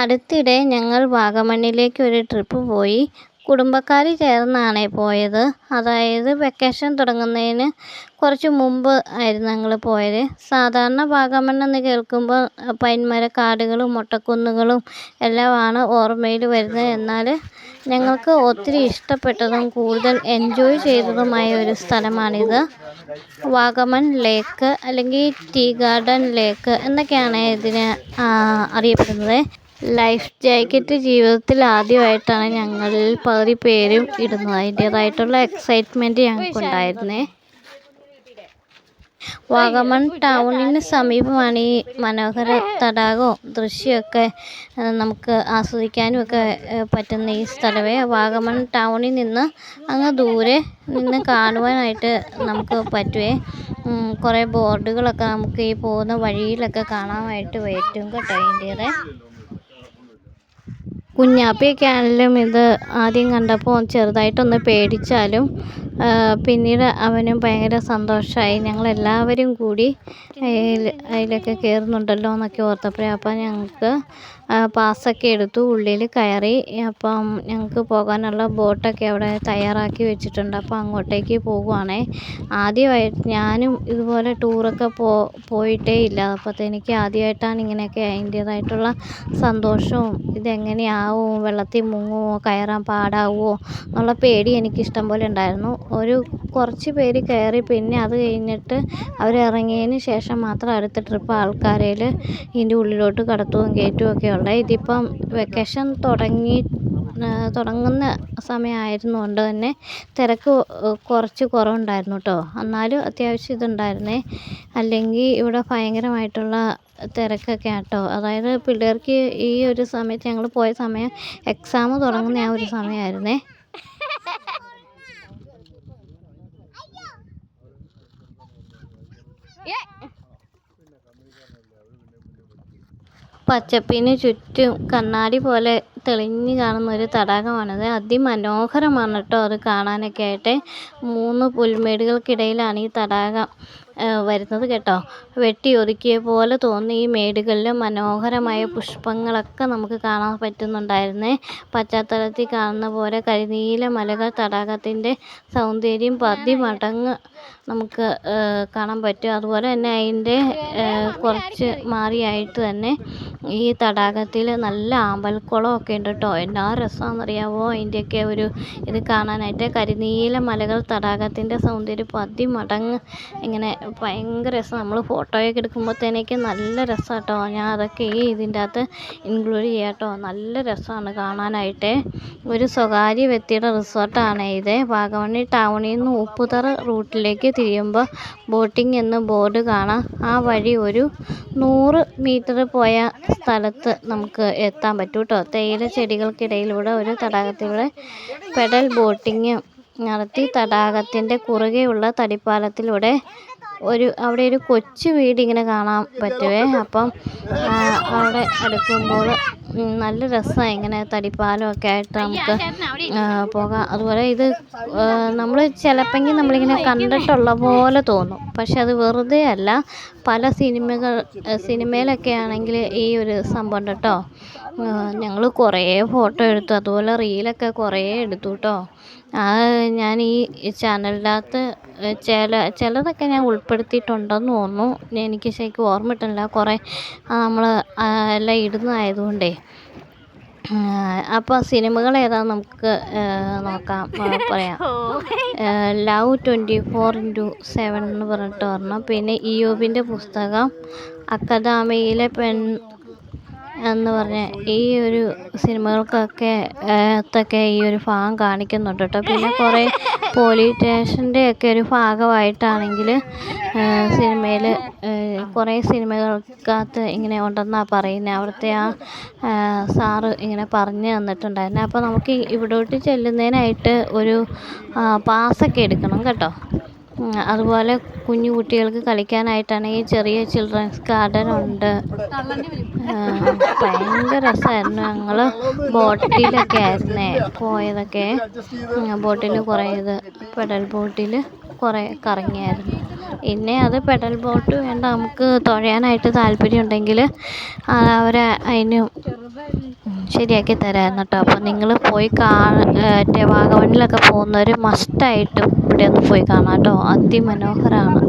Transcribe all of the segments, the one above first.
അടുത്തിടെ ഞങ്ങൾ വാഗമണ്ണിലേക്ക് ഒരു ട്രിപ്പ് പോയി. കുടുംബക്കാർ ചേർന്നാണ് പോയത്. അതായത് വെക്കേഷൻ തുടങ്ങുന്നതിന് കുറച്ച് മുമ്പ് ആയിരുന്നു ഞങ്ങൾ പോയത്. സാധാരണ വാഗമൺ എന്ന് കേൾക്കുമ്പോൾ പൈൻമരക്കാടുകളും മൊട്ടക്കുന്നുകളും എല്ലാമാണ് ഓർമ്മയിൽ വരുന്നത്. എന്നാൽ ഞങ്ങൾക്ക് ഒത്തിരി ഇഷ്ടപ്പെട്ടതും കൂടുതൽ എൻജോയ് ചെയ്തതുമായ ഒരു സ്ഥലമാണിത്. വാഗമൺ ലേക്ക് അല്ലെങ്കിൽ ടീ ഗാർഡൻ ലേക്ക് എന്നൊക്കെയാണ് ഇതിന് അറിയപ്പെടുന്നത്. ലൈഫ് ജാക്കറ്റ് ജീവിതത്തിൽ ആദ്യമായിട്ടാണ് ഞങ്ങളിൽ പകുതി പേരും ഇടുന്നത്. അതിന്റേതായിട്ടുള്ള എക്സൈറ്റ്മെന്റ് ഞങ്ങൾക്കുണ്ടായിരുന്നേ. വാഗമൺ ടൗണിന് സമീപമാണ് ഈ മനോഹര തടാകവും ദൃശ്യമൊക്കെ നമുക്ക് ആസ്വദിക്കാനും ഒക്കെ പറ്റുന്ന ഈ സ്ഥലമേ. വാഗമൺ ടൗണിൽ നിന്ന് അങ്ങ് ദൂരെ നിന്ന് കാണുവാനായിട്ട് നമുക്ക് പറ്റുവേ. കുറേ ബോർഡുകളൊക്കെ നമുക്ക് ഈ പോകുന്ന വഴിയിലൊക്കെ കാണാനായിട്ട് പറ്റും കേട്ടോ അതിന്റേത് കുഞ്ഞാപ്പിയൊക്കെ ആണെങ്കിലും ഇത് ആദ്യം കണ്ടപ്പോൾ ചെറുതായിട്ടൊന്ന് പേടിച്ചാലും പിന്നീട് അവനും ഭയങ്കര സന്തോഷമായി ഞങ്ങളെല്ലാവരും കൂടി അതിലൊക്കെ കയറുന്നുണ്ടല്ലോ എന്നൊക്കെ ഓർത്തപ്പോഴേ അപ്പം ഞങ്ങൾക്ക് പാസ്സൊക്കെ എടുത്തു ഉള്ളിൽ കയറി. അപ്പം ഞങ്ങൾക്ക് പോകാനുള്ള ബോട്ടൊക്കെ അവിടെ തയ്യാറാക്കി വെച്ചിട്ടുണ്ട്. അപ്പോൾ അങ്ങോട്ടേക്ക് പോകുവാണേ ആദ്യമായിട്ട് ഞാനും ഇതുപോലെ ടൂറൊക്കെ പോ പോയിട്ടേ ഇല്ല. അപ്പോഴത്തേക്ക് ആദ്യമായിട്ടാണ് ഇങ്ങനെയൊക്കെ അതിന്റേതായിട്ടുള്ള സന്തോഷവും ഇതെങ്ങനെയാവും വെള്ളത്തിൽ മുങ്ങുമോ കയറാൻ പാടാവുമോ എന്നുള്ള പേടി എനിക്ക് ഇഷ്ടം പോലെ ഉണ്ടായിരുന്നു. ഒരു കുറച്ച് പേര് കയറി പിന്നെ അത് കഴിഞ്ഞിട്ട് അവർ ഇറങ്ങിയതിന് ശേഷം മാത്രം അടുത്ത ട്രിപ്പ് ആൾക്കാരേൽ ഇതിന്റെ ഉള്ളിലോട്ട് കടത്തുകയും കയറ്റുകയും ഒക്കെ ഉള്ളത് ഇതിപ്പം വെക്കേഷൻ തുടങ്ങി തുടങ്ങുന്ന സമയമായിരുന്നു കൊണ്ട് തന്നെ തിരക്ക് കുറച്ച് കുറവുണ്ടായിരുന്നു കേട്ടോ എന്നാലും അത്യാവശ്യം ഇതുണ്ടായിരുന്നേ. അല്ലെങ്കിൽ ഇവിടെ ഭയങ്കരമായിട്ടുള്ള തിരക്കൊക്കെ ആട്ടോ. അതായത് പിള്ളേർക്ക് ഈ ഒരു സമയത്ത് ഞങ്ങൾ പോയ സമയം എക്സാം തുടങ്ങുന്ന ആ ഒരു സമയമായിരുന്നേ. പച്ചപ്പിന് ചുറ്റും കണ്ണാടി പോലെ തെളിഞ്ഞു കാണുന്ന ഒരു തടാകമാണിത്. അതിമനോഹരമാണ് കേട്ടോ അത് കാണാനൊക്കെ ആയിട്ട്. മൂന്ന് പുൽമേടുകൾക്കിടയിലാണ് ഈ തടാകം. വരുന്നത് കേട്ടോ. വെട്ടി ഒതുക്കിയ പോലെ തോന്നി ഈ മേടുകളിൽ മനോഹരമായ പുഷ്പങ്ങളൊക്കെ നമുക്ക് കാണാൻ പറ്റുന്നുണ്ടായിരുന്നേ. പശ്ചാത്തലത്തിൽ കാണുന്ന പോലെ കരിനീല മലകൾ തടാകത്തിന്റെ സൗന്ദര്യം പതി മടങ്ങ് നമുക്ക് കാണാൻ പറ്റും. അതുപോലെ തന്നെ അതിന്റെ കുറച്ച് മാറിയായിട്ട് തന്നെ ഈ തടാകത്തിൽ നല്ല ആമ്പൽക്കുളമൊക്കെ ഉണ്ട് കേട്ടോ. എന്നാ രസമാണെന്നറിയാമോ അതിന്റെയൊക്കെ ഒരു ഇത് കാണാനായിട്ട് കരിനീല മലകൾ തടാകത്തിന്റെ സൗന്ദര്യം പതി മടങ്ങ് ഇങ്ങനെ ഭയങ്കര രസം. നമ്മൾ ഫോട്ടോയൊക്കെ എടുക്കുമ്പോഴത്തേനൊക്കെ നല്ല രസമാണ് കേട്ടോ ഞാൻ അതൊക്കെ ഈ ഇതിന്റെ അകത്ത് ഇൻക്ലൂഡ് ചെയ്യാം കേട്ടോ നല്ല രസമാണ് കാണാനായിട്ട്. ഒരു സ്വകാര്യ വ്യക്തിയുടെ റിസോർട്ടാണ് ഇത്. വാഗമണ്ണി ടൗണിൽ നിന്ന് ഉപ്പുതറ റൂട്ടിലേക്ക് തിരിയുമ്പോൾ ബോട്ടിംഗ് എന്ന് ബോർഡ് കാണാം. ആ വഴി ഒരു നൂറ് മീറ്റർ പോയ സ്ഥലത്ത് നമുക്ക് എത്താൻ പറ്റും കേട്ടോ തേയില ചെടികൾക്കിടയിലൂടെ ഒരു തടാകത്തിലൂടെ പെഡൽ ബോട്ടിങ് നടത്തി തടാകത്തിന്റെ കുറുകെയുള്ള തടിപ്പാലത്തിലൂടെ ഒരു അവിടെ ഒരു കൊച്ചു വീട് ഇങ്ങനെ കാണാൻ പറ്റുവേ. അപ്പം അവിടെ എടുക്കുമ്പോൾ നല്ല രസമാണ് ഇങ്ങനെ തടിപ്പാലമൊക്കെ ആയിട്ട് നമുക്ക് പോകാം. അതുപോലെ ഇത് നമ്മൾ ചിലപ്പോൾ നമ്മളിങ്ങനെ കണ്ടിട്ടുള്ള പോലെ തോന്നും. പക്ഷെ അത് വെറുതെ അല്ല. പല സിനിമകൾ സിനിമയിലൊക്കെ ആണെങ്കിൽ ഈ ഒരു സംഭവം ഉണ്ട് കേട്ടോ ഞങ്ങൾ കുറേ ഫോട്ടോ എടുത്തു. അതുപോലെ റീലൊക്കെ കുറേ എടുത്തു കേട്ടോ ആ ഞാൻ ഈ ചാനലിനകത്ത് ചില ചിലതൊക്കെ ഞാൻ ഉൾപ്പെടുത്തിയിട്ടുണ്ടെന്ന് തോന്നുന്നു. എനിക്ക് ശരിക്കും ഓർമ്മ കിട്ടുന്നില്ല കുറേ നമ്മൾ എല്ലാം ഇടുന്നതായതുകൊണ്ടേ. അപ്പോൾ സിനിമകൾ ഏതാണ് നമുക്ക് നോക്കാം പറയാം. Love twenty four into seven എന്ന് പറഞ്ഞിട്ട് ഒരെണ്ണം പിന്നെ ഇയോബിന്റെ പുസ്തകം അക്കദാമയിലെ പെൺ എന്ന് പറഞ്ഞ ഈ ഒരു സിനിമകൾക്കൊക്കെ അകത്തൊക്കെ ഈ ഒരു ഭാഗം കാണിക്കുന്നുണ്ട് കേട്ടോ പിന്നെ കുറേ പോലീസ് സ്റ്റേഷന്റെ ഒക്കെ ഒരു ഭാഗമായിട്ടാണെങ്കിൽ സിനിമയിൽ കുറേ സിനിമകൾക്കകത്ത് ഇങ്ങനെ ഉണ്ടെന്നാണ് പറയുന്നത് അവിടുത്തെ ആ സാറ് ഇങ്ങനെ പറഞ്ഞു തന്നിട്ടുണ്ടായിരുന്നു. അപ്പോൾ നമുക്ക് ഇവിടോട്ട് ചെല്ലുന്നതിനായിട്ട് ഒരു പാസ്സൊക്കെ എടുക്കണം കേട്ടോ. അതുപോലെ കുഞ്ഞു കുട്ടികൾക്ക് കളിക്കാനായിട്ടാണെങ്കിൽ ചെറിയ ചിൽഡ്രൻസ് ഗാർഡൻ ഉണ്ട്. ഭയങ്കര രസമായിരുന്നു ഞങ്ങൾ ബോട്ടിലൊക്കെ ആയിരുന്നേ. പോയതൊക്കെ. ബോട്ടിൽ കുറേ ഇത് പെഡൽ ബോട്ടിൽ കുറേ കറങ്ങിയായിരുന്നു. പിന്നെ അത് പെഡൽ ബോട്ട് വേണ്ട നമുക്ക് തുഴയാനായിട്ട് താല്പര്യം ഉണ്ടെങ്കിൽ അവർ അതിന് ശരിയാക്കി തരാമായിരുന്നു കേട്ടോ അപ്പോൾ നിങ്ങൾ പോയി കാ മറ്റേ വാഗമണ്ണിലൊക്കെ പോകുന്നവർ മസ്റ്റായിട്ടും ഇവിടെ ഒന്ന് പോയി കാണാം കേട്ടോ. അതിമനോഹരമാണ്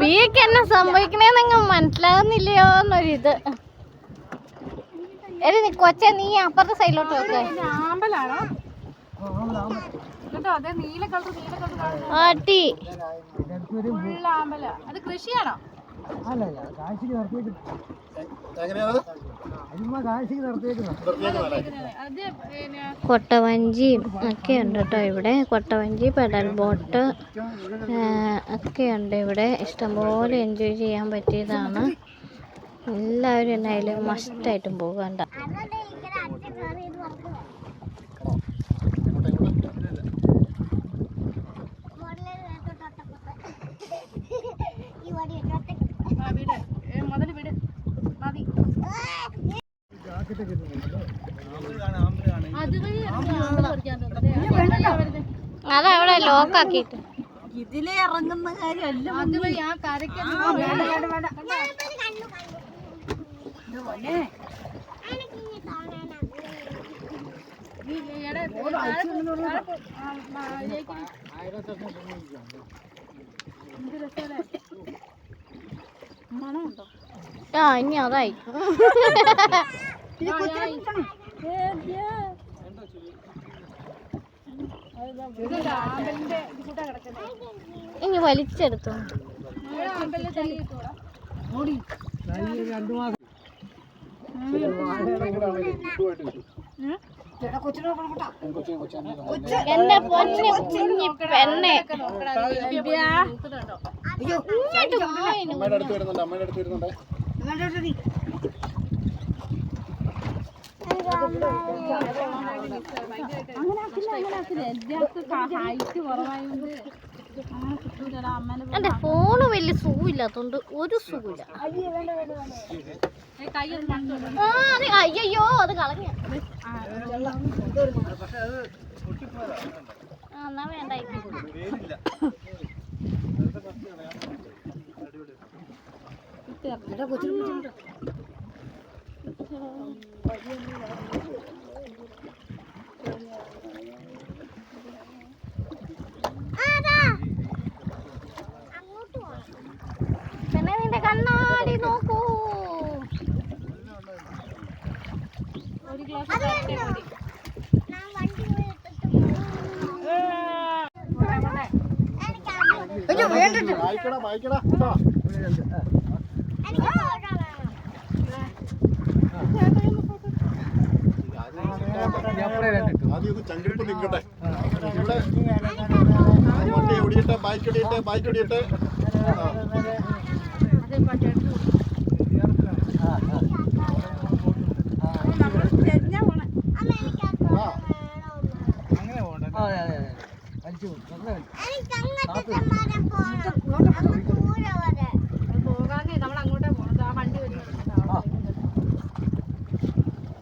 ബിയൊക്കെ എന്നെ സംഭവിക്കണേന്ന് നിങ്ങൾ മനസ്സിലാകുന്നില്ലയോ എന്നൊരിത്. എടി നീ കൊച്ചെ നീ അപ്പുറത്തെ സൈഡിലോട്ട് വെക്ക്. ആമ്പലാണോ? കേട്ടോ അതെ നീല കളർ നീല കളർ ആട്ടി. ഫുൾ ആമ്പല. അത് കൃഷിയാണോ? കൊട്ടവഞ്ചിയും ഒക്കെ ഉണ്ട് കേട്ടോ ഇവിടെ. കൊട്ടവഞ്ചി പെഡൽ ബോട്ട് ഒക്കെ ഉണ്ട് ഇവിടെ. ഇഷ്ടംപോലെ എൻജോയ് ചെയ്യാൻ പറ്റിയതാണ്. എല്ലാവരും എന്നായാലും മസ്റ്റായിട്ടും പോകണ്ട ആ, വിട് ഏ, മുതൽ വിട് മതി അതുവഴി ആമ്പൽ പറിക്കാൻ തോന്നുന്നു അതവിടെ ലോക്കാക്കിയിട്ട് ഇതിലെ ഇറങ്ങുന്ന കാര്യമല്ല അതുവഴി ആ കരയ്ക്ക് വേണ്ട വേണ്ട വേണ്ട നീ എടാ, താഴെ പോ, താഴെ പോ. ആ, ആ, ഇതിലേക്ക് എന്ത് രസമല്ലേ? മണമുണ്ടോ? ആ ഇനി അതായി ആമ്പലിന്റെ ഇത് കൂട്ടാ കിടക്കുന്നത് ഇനി വലിച്ചെടുത്തു. എന്റെ പൊന്നെ കുഞ്ഞി പെണ്ണെ. ഇങ്ങോട്ട്. അമ്മയുടെ അടുത്ത് വരുന്നുണ്ട് അമ്മയുടെ അടുത്ത് വരുന്നുണ്ട്. ഹൈറ്റ് അങ്ങനെ കിട്ടൂലടാ അമ്മേനെ എന്റെ ഫോണ് വലിയ സുഖമില്ലാത്തോണ്ട് ഒരു സുഖമില്ല. അയ്യോ അത് കളഞ്ഞ. എന്നാ വേണ്ട കണ്ണാടി നോക്കൂ. ഒരു ഗ്ലാസ് വായിക്കടാ വായിക്കടാ കേട്ടോ ആദ്യം ചങ്കിട്ട് നിൽക്കട്ടെ ഇവിടെ വണ്ടി ഓടിയിട്ട് ബൈക്ക് ഓടിയിട്ട് ബൈക്ക് വരുന്നുണ്ട്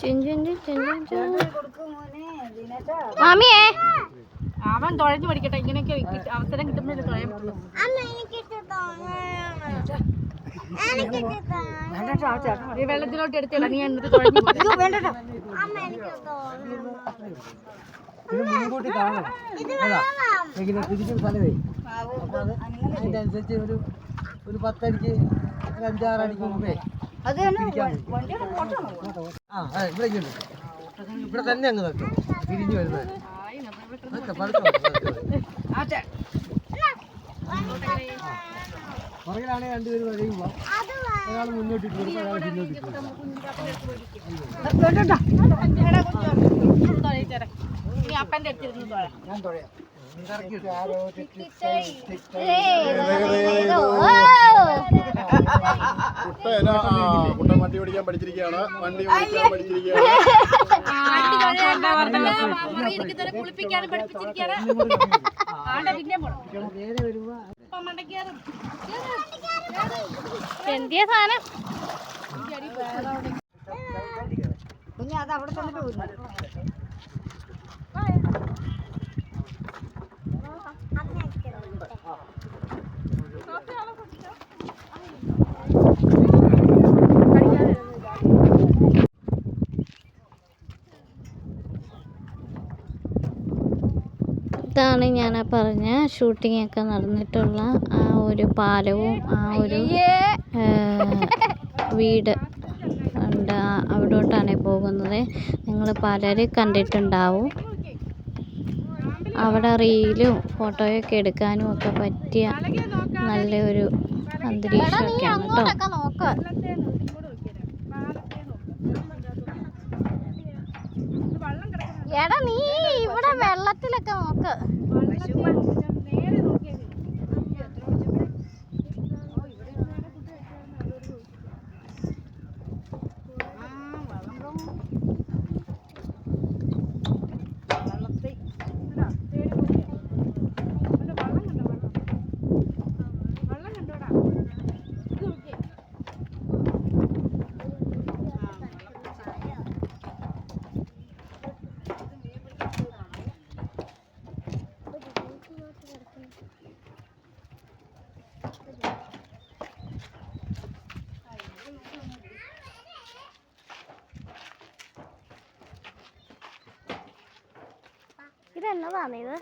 ചിഞ്ചിഞ്ചി ചിഞ്ചിഞ്ചി മാമിയേ. അവൻ തുഴഞ്ഞു പഠിക്കട്ടെ ഇങ്ങനെയൊക്കെ അവസരം കിട്ടുമ്പോഴേ തുഴയാൻ പറ്റുള്ളൂ. ഈ വെള്ളത്തിലോട്ട് എടുത്തില്ല നീ എന്നിട്ട് തുഴഞ്ഞു. മുൻകൂട്ടി കാണണം. എങ്ങനെ തിരിക്കുന്ന സ്ഥലമേ അപ്പൊ അത് അതിനനുസരിച്ച് ഒരു ഒരു പത്തടിക്ക് ഒരു അഞ്ചാറടിക്ക് മുമ്പേ. ആ ഇവിടെ ഇവിടെ തന്നെ അങ്ങ് തട്ടും തിരിഞ്ഞു വരുന്നത് പുറകിലാണെങ്കിൽ രണ്ടുപേരും കഴിയുമ്പോ ഒരാൾ മുന്നോട്ട് ഇട്ട് കൊടുക്കും ഒരാൾ പിന്നോട്ട് ഇട്ട് കൊടുക്കും. തുഴയിച്ചേരെ. നീ അപ്പന്റെ അടുത്തിരുന്ന് തുഴ ഞാൻ. കുട്ട വണ്ടി ഓടിക്കാൻ പഠിച്ചിരിക്കുകയാണ് വണ്ടി ഓടിക്കാൻ പഠിച്ചിരിക്കുകയാണ് കുളിപ്പിക്കാനും പഠിപ്പിച്ചിരിക്കാണ് ആണ്ട പിന്നെ എന്തിയ സാധനം? കുഞ്ഞ് അത് അവിടെ തന്നിട്ട് പോയി ഇതാണ് ഞാൻ ആ പറഞ്ഞ ഷൂട്ടിംഗ് ഒക്കെ നടന്നിട്ടുള്ള ആ ഒരു പാലവും ആ ഒരു വീട് ഉണ്ട്. അവിടോട്ടാണ് പോകുന്നത്. നിങ്ങൾ പലരും കണ്ടിട്ടുണ്ടാവും. അവിടെ റീലും ഫോട്ടോയൊക്കെ എടുക്കാനും ഒക്കെ പറ്റിയ നല്ലൊരു അന്തരീക്ഷമൊക്കെയാണ് കേട്ടോ നോക്ക് എടാ നീ ഇവിടെ വെള്ളത്തിലൊക്കെ നോക്ക്. ഇതെന്നതാണ് ഇത്